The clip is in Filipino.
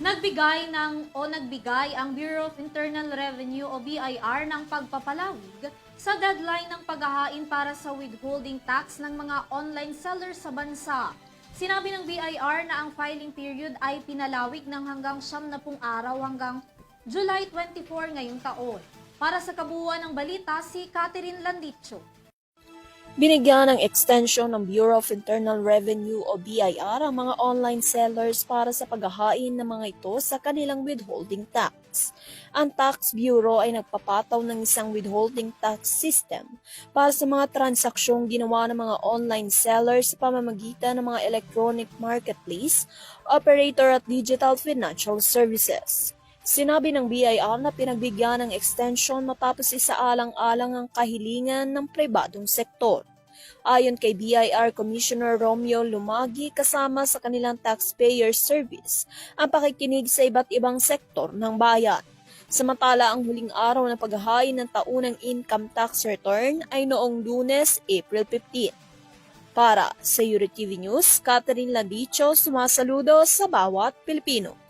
Nagbigay ng o nagbigay ang Bureau of Internal Revenue o BIR ng pagpapalawig sa deadline ng paghahain para sa withholding tax ng mga online sellers sa bansa. Sinabi ng BIR na ang filing period ay pinalawig ng hanggang siyam na pung araw hanggang July 24 ngayong taon. Para sa kabuuan ng balita, si Catherine Landicho. Binigyan ng extension ng Bureau of Internal Revenue o BIR ang mga online sellers para sa paghahain ng mga ito sa kanilang withholding tax. Ang Tax Bureau ay nagpapataw ng isang withholding tax system para sa mga transaksyong ginawa ng mga online sellers sa pamamagitan ng mga electronic marketplace, operator at digital financial services. Sinabi ng BIR na pinagbigyan ng extension matapos isaalang-alang ang kahilingan ng pribadong sektor. Ayon kay BIR Commissioner Romeo Lumagi kasama sa kanilang taxpayer service ang pakikinig sa iba't ibang sektor ng bayan. Samantala ang huling araw ng paghahain ng taunang income tax return ay noong lunes, April 15. Para sa Euro TV News, Catherine Landicho sumasaludo sa bawat Pilipino.